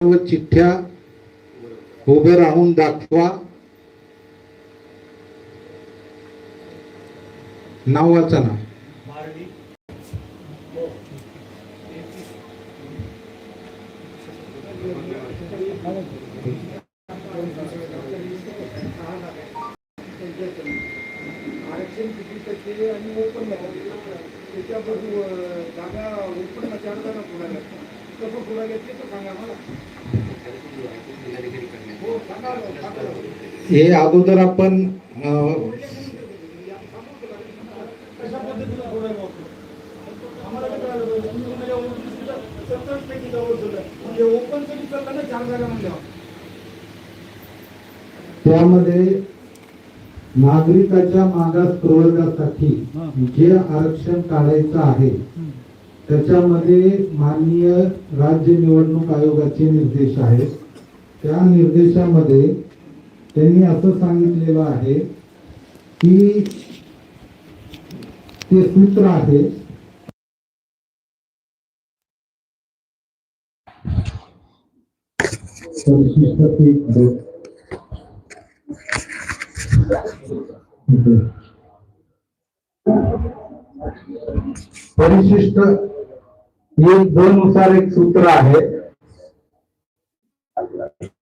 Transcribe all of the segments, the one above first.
सर्व चिठ्ठ्या उभे राहून दाखवा. नाव वाचा ना. आरक्षण किती टक्के आणि ओपन जागा ओपन चार जागा पुढे कसं घेतली तर सांगा मला. हो हे अगोदर आपण म्हणजे त्यामध्ये नागरिकाच्या मागास प्रवर्गासाठी जे आरक्षण काढायचं आहे त्याच्यामध्ये माननीय राज्य निवडणूक आयोगाचे निर्देश आहेत. त्या निर्देशामध्ये त्यांनी असं सांगितलेलं आहे की ते सूत्र आहे. परिशिष्ट एक दोन एक नुसार एक सूत्र आहे.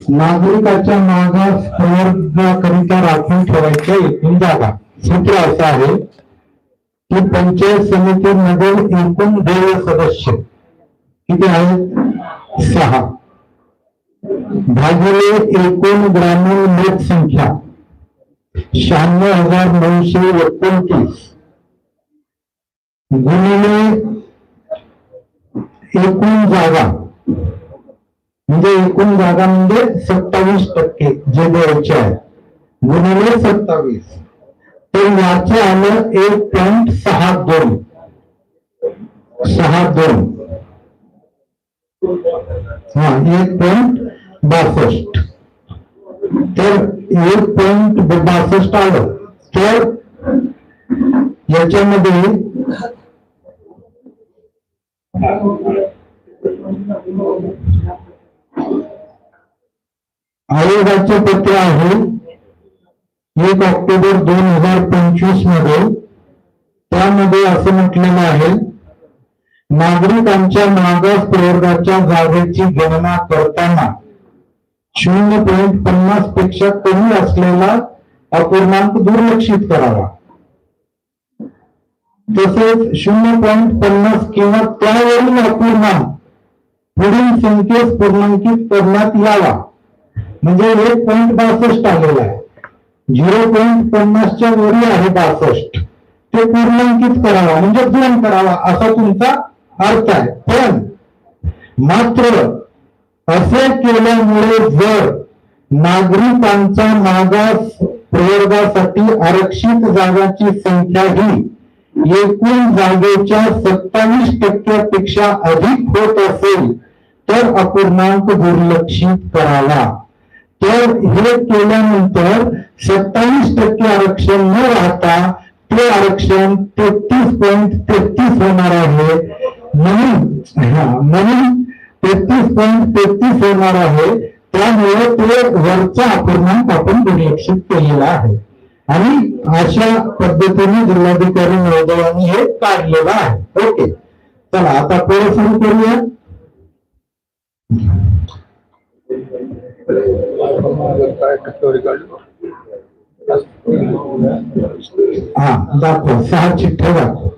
नागरिकाच्या मागास प्रवर्गाकरिता राखून ठेवायच्या एकूण जागा. सूत्र असं आहे की पंचायत समितीमध्ये एकूण देय सदस्य. किती आहेत? सहा. भागिले एकूण ग्रामीण लोकसंख्या. शहाण्णव हजार नऊशे एकोणतीस. गुणिले एकूण जागा. म्हणजे एकूण जागा म्हणजे सत्तावीस टक्के जे द्यायचे आहे. गुणिले सत्तावीस. तर याचे आलं एक पॉईंट सहा दोन. सहा दोन. हा एक पॉईंट बासष्ट. तर एक पॉईंट बासष्ट आलं. तर याच्यामध्ये आयोगाचे पत्र आहे एक ऑक्टोबर दोन हजार पंचवीसमध्ये. त्यामध्ये असं म्हटलेलं आहे नागरिकांच्या मागास प्रवर्गाच्या जागेची गणना करताना शून्य पॉईंट पन्नासपेक्षा कमी असलेला अपूर्णांक दुर्लक्षित करावा. तसेच शून्य पॉईंट पन्नास किंवा त्यावरील अपूर्णांक पुढील संख्येस पूर्णांकित करण्यात यावा. म्हणजे एक पॉईंट बासष्ट आलेला आहे. झिरो पॉईंट पन्नासच्या वरी आहे बासष्ट. ते पूर्णांकित करावा म्हणजे दोन करावा असा तुमचा अर्थ आहे. पण मात्र असे केल्यामुळे जर नागरिकांचा मागास प्रवर्गासाठी आरक्षित जागाची संख्या ही एकूण जागेच्या सत्तावीस टक्क्यापेक्षा अधिक होत असेल तर अपूर्णांक दुर्लक्षित करावा. तर हे केल्यानंतर सत्तावीस टक्के आरक्षण न राहता ते आरक्षण तेहतीस पॉईंट तेहतीस होणार आहे. म्हणून हा म्हणून तेहतीस पॉईंट तेहतीस होणार आहे. त्यामुळे ते वरचा अपूर्णांक आपण दुर्लक्षित केलेला आहे. आणि अशा पद्धतीने जिल्हाधिकारी महोदयांनी हे काढलेलं आहे. ओके. चला आता पुढे सुरू करूया. काय हा दाखवा. सहा चिठ्ठ्या दाखवा.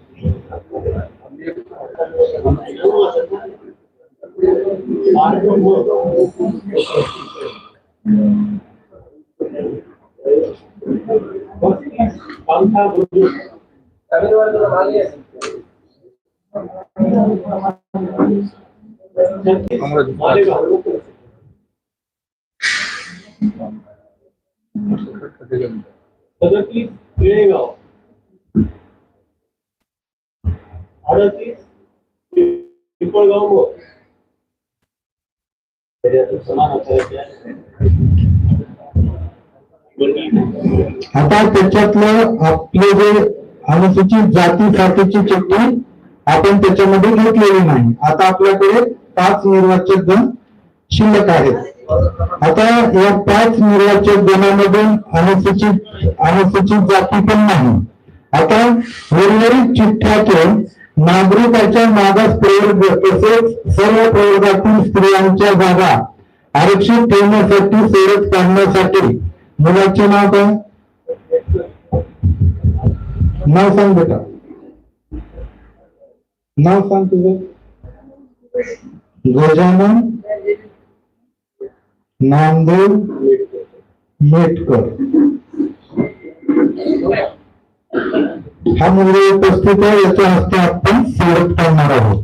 सदतीस बेळगाव अडतीस पिंपळगाव मोड त्याच्यातून समान असायचे आता त्याच्यातलं आपले जे अनुसूचित जाती जातीची चिठ्ठी आपण त्याच्यामध्ये घेतलेली नाही. आता आपल्याकडे पाच निर्वाचित गण शिल्लक आहेत. आता या पाच निर्वाचक गणामधून अनुसूचित अनुसूचित जाती पण नाही. आता उर्वरित चिठ्ठ्यातून नागरिकाच्या मागास प्रवर्ग तसेच सर्व प्रवर्गातील स्त्रियांच्या जागा आरक्षित ठेवण्यासाठी सोडत काढण्यासाठी मुलाचे नाव काय? नाव सांग बेटा. नाव सांग तुझं. गजानन नामदेव मेटकर. हा मुलगा उपस्थित आहे याच्या हस्ते आपण सोडत करणार आहोत.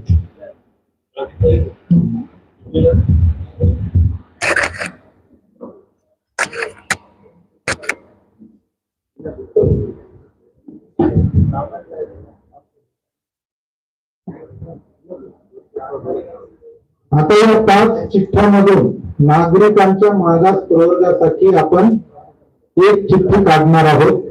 आता या पाच चिठ्ठ्यामधून नागरिकांच्या मागास प्रवर्गासाठी आपण एक चिठ्ठी काढणार आहोत.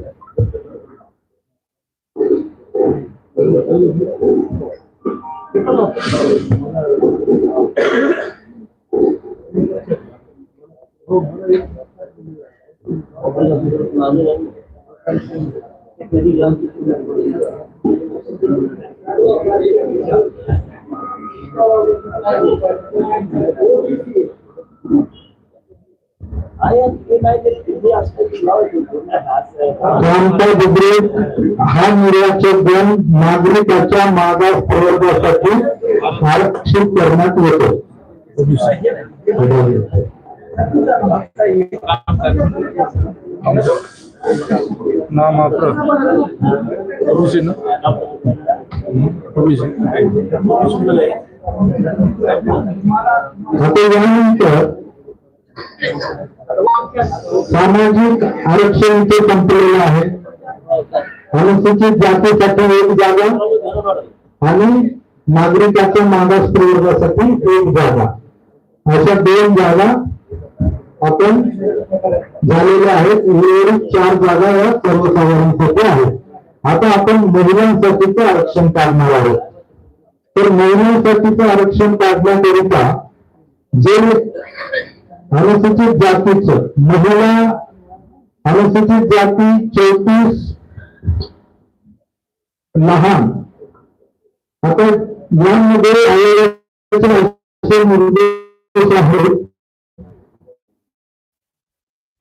हा निर्याचे दोन नागरिकाच्या मागास प्रवर्गासाठी आरक्षित करण्यात येतो नाम आता यानंतर सामाजिक आरक्षण ते संपलेलं आहे अनुसूचित जातीसाठी एक जागा आणि नागरिकाच्या मागास प्रवर्गासाठी एक जागा अशा दोन जागा आपण झालेल्या आहेत. उर्वरित चार जागा या सर्वसाधारणसाठी आहेत. आता आपण महिलांसाठीचं आरक्षण काढणार आहोत. तर महिलांसाठीचं आरक्षण काढण्याकरिता जे अनुसूचित जातीचं महिला अनुसूचित जाती चौतीस लहान आता यामध्ये आयोगाचे आहेत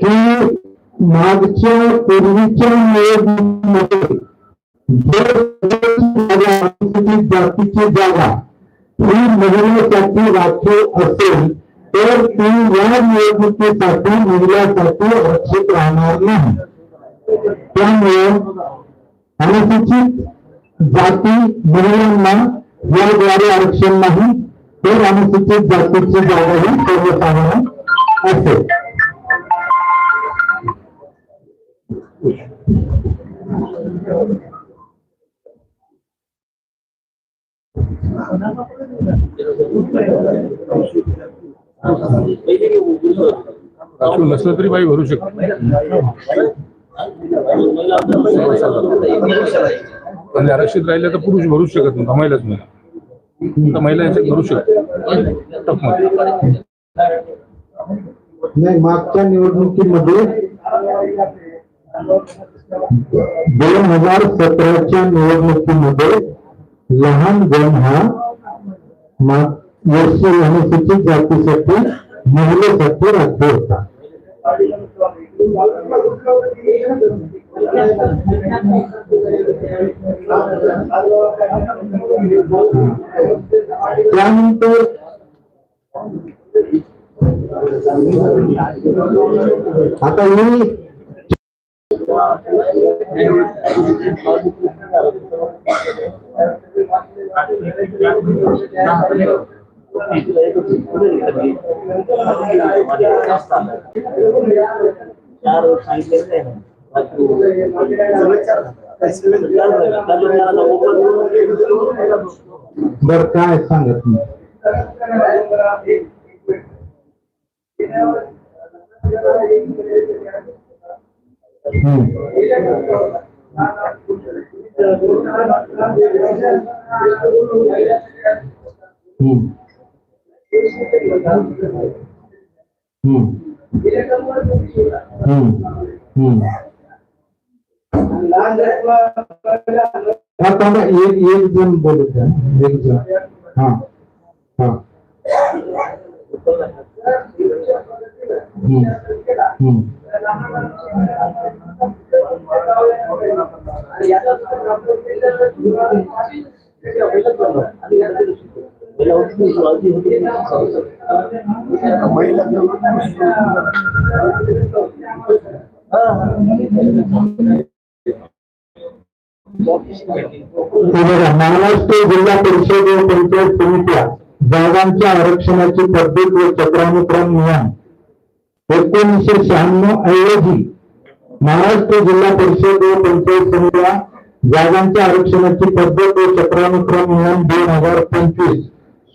मागच्या पूर्वीच्या निवडणुकीमध्ये अनुसूचित जातीची जागा ही महिलेसाठी राखीव असेल, तर ती या निवडणुकीसाठी महिलांसाठी रक्षित राहणार नाही. त्यामुळे अनुसूचित जाती महिलांना याद्वारे आरक्षण नाही, तर अनुसूचित जातीची जागा सर्वसाधारण असेल. राखीव नसलं तरी बाई भरू शकतो. आणि आरक्षित राहिले तर पुरुष भरूच शकत नाही महिलाच नाही. तर महिला याच्यात भरू शकतो. टपमध्ये नाही मागच्या निवडणुकीमध्ये दोन हज़ार सतराच्या निवडणुकीमध्ये लहान गण हा अनुसूचित जातीसाठी महिलेसाठी राज्य होता. आता बर काय सांगत मी हम्म. हम्म. हम्म. हम्म. हम्म. हा थांबा एक एक जण बोलत आहे एक जण हा हा हम्म. हम्म. महाराष्ट्र जिल्हा परिषद व पंचायत समित्या। जागांच्या आरक्षणाची पद्धत व चक्रानुक्रम नियम। एकोणीसशे शहाण्णव ऐवजी महाराष्ट्र जिल्हा परिषद व पंचायत समित्या जागांच्या आरक्षणाची पद्धत व चक्रानुक्रम नियम दोन हज़ार पंचवीस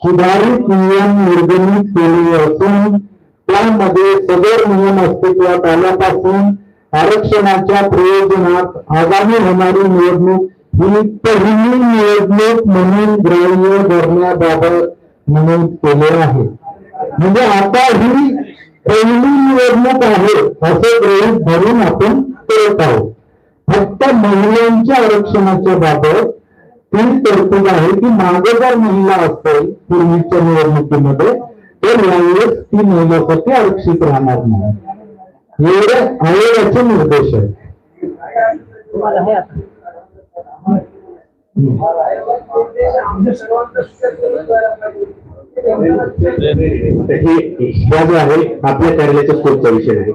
सुधारित नियम निर्गमित केले असून त्यामध्ये सदर नियम अस्तित्वात आल्यापासून आरक्षणाच्या प्रयोजनात आगामी होणारी निवडणूक ही पहिली निवडणूक म्हणून ग्राह्य धरण्याबाबत नमूद केले आहे. म्हणजे आता ही पहिली निवडणूक आहे असे गृहीत धरून आपण करत आहोत. फक्त महिलांच्या आरक्षणाच्या बाबत ती तरतूद आहे की मागे जर महिला असेल पूर्वीच्या निवडणुकीमध्ये तर यावेळेस ती महिलासाठी आरक्षित राहणार नाही? एवढे आयोगाचे निर्देश आहेत. हे जो आहे आपल्या कार्यालयाच्या स्कोपचा विषय आहे.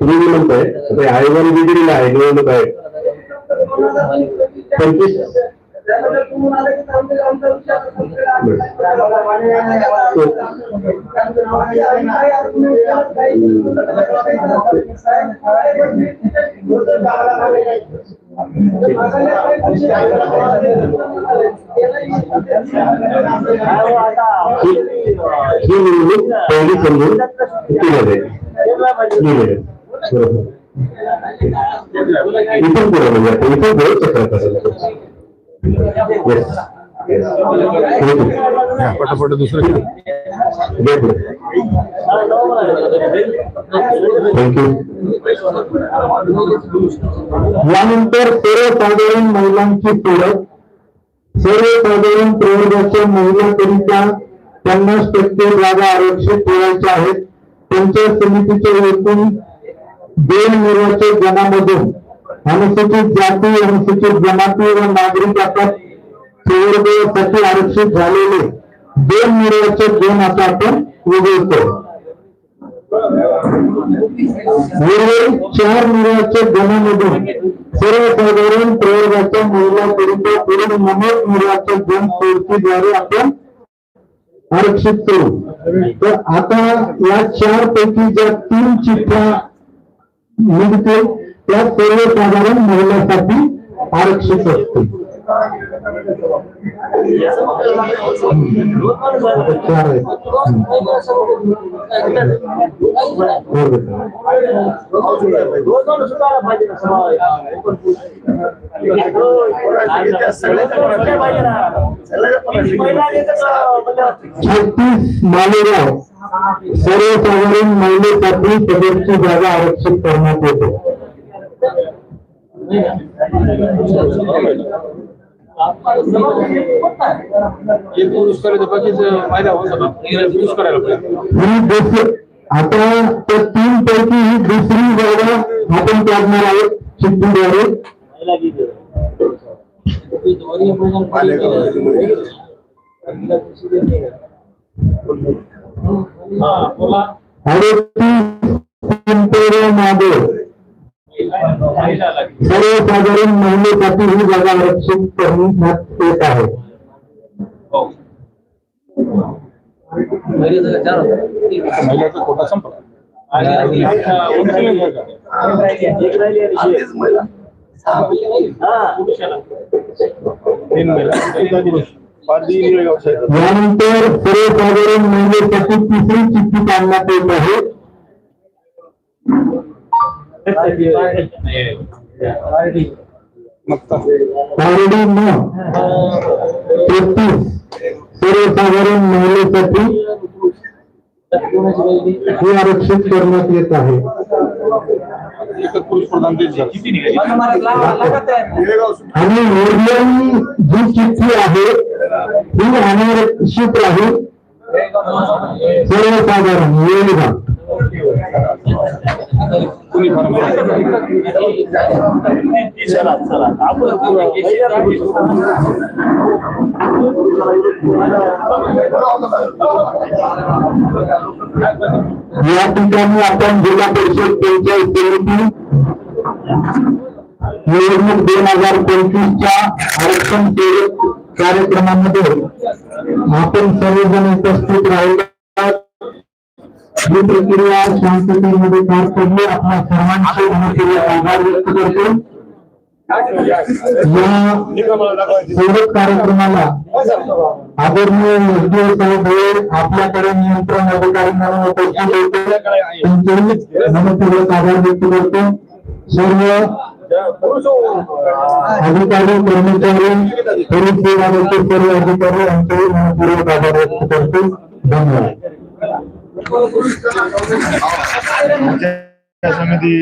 तुम्ही जे म्हणताय आयोगाने जे दिलेलं आहे निवडणूक आहे. पंचवीस ही ही निवडणूक पहिली समजून केल्या जाईल लिहिलेलं आहे. बरोबर. इथून पुढे म्हणजे आपण इथून पुढे चक्र करायला पटापट दुसरं थँक्यू यानंतर सर्वसाधारण महिलांची सोडत सर्वसाधारण प्रवर्गाच्या महिलांकरिता पन्नास टक्के जागा आरक्षित ठेवायच्या आहेत. त्यांच्या समितीच्या एकूण दोन निर्वाचित जनामधून अनुसूचित जाती अनुसूचित जमाती व नागरिक आता सेवर्गासाठी आरक्षित झालेले. दोन निर्वाचित दोन आता आपण वगळतो चार निर्वाचित गणामधून सर्वसाधारण प्रयोगाच्या महिलांकरिता पुढील नमूद निर्वाचक गण सोडतीद्वारे आपण आरक्षित करू. तर आता या चार पैकी ज्या तीन चिठ्ठ्या निघतील त्या सर्वसाधारण महिलांसाठी आरक्षित बरोबर. छत्तीस मालेगाव सर्वसाधारण महिलेसाठी सदरची जागा आरक्षित करण्यात येते एक पुरुष करायचं बाकीचं फायदा होता पुरुष करायला पाहिजे. ही दुसरी आता त्या तीन पैकी ही दुसरी जागा आपण काढणार आहोत पिंपळे माधव सर्वसाधारण महिलेसाठी ही जागा आरक्षित करण्यात येत आहे यानंतर सर्वसाधारण महिलेसाठी तिसरी चिठ्ठी काढण्यात येत आहे. तेहतीस सर्वसाधारण महिलेसाठी हे आरक्षण करण्यात येत आहे. आणि उरलेली जी चिठ्ठी आहे ही अनारक्षित आहे. सर्वसाधारण वेळेला कुणी फार या ठिकाणी आपण जिल्हा परिषद पंचायत समिती निवडणूक दोन हजार पंचवीसच्या आरक्षण कार्यक्रमामध्ये आपण सर्वजण उपस्थित राहिला प्रक्रिया शांततेमध्ये पार पडली आपल्या सर्वांचे मनपूर्वक आभार व्यक्त करतो या सेवक कार्यक्रमाला आदरणीय एसडीओ साहेब आपल्याकडे नियंत्रण अधिकारी म्हणून उपस्थित होते त्यांचेही मनपूर्वक आभार व्यक्त करतो सर्व अधिकारी कर्मचारी पोलीस विभागाचे सर्व अधिकारी यांचेही मनपूर्वक आभार व्यक्त करतो धन्यवाद समिती.